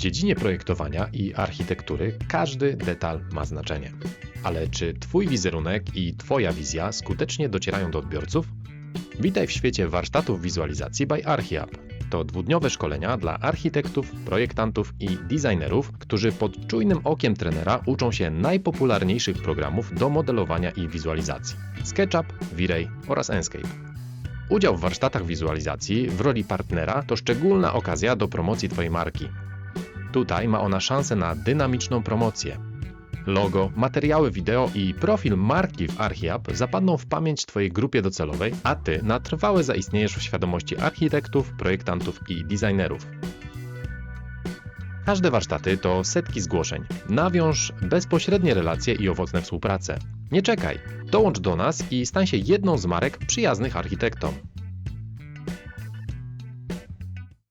dziedzinie projektowania i architektury każdy detal ma znaczenie. Ale czy Twój wizerunek i Twoja wizja skutecznie docierają do odbiorców? Witaj w świecie warsztatów wizualizacji by ArchiApp. To dwudniowe szkolenia dla architektów, projektantów i designerów, którzy pod czujnym okiem trenera uczą się najpopularniejszych programów do modelowania i wizualizacji: SketchUp, V-Ray oraz Enscape. Udział w warsztatach wizualizacji w roli partnera to szczególna okazja do promocji Twojej marki. Tutaj ma ona szansę na dynamiczną promocję. Logo, materiały wideo i profil marki w ArchiApp zapadną w pamięć Twojej grupie docelowej, a Ty na trwałe zaistniejesz w świadomości architektów, projektantów i designerów. Każde warsztaty to setki zgłoszeń. Nawiąż bezpośrednie relacje i owocne współprace. Nie czekaj, dołącz do nas i stań się jedną z marek przyjaznych architektom.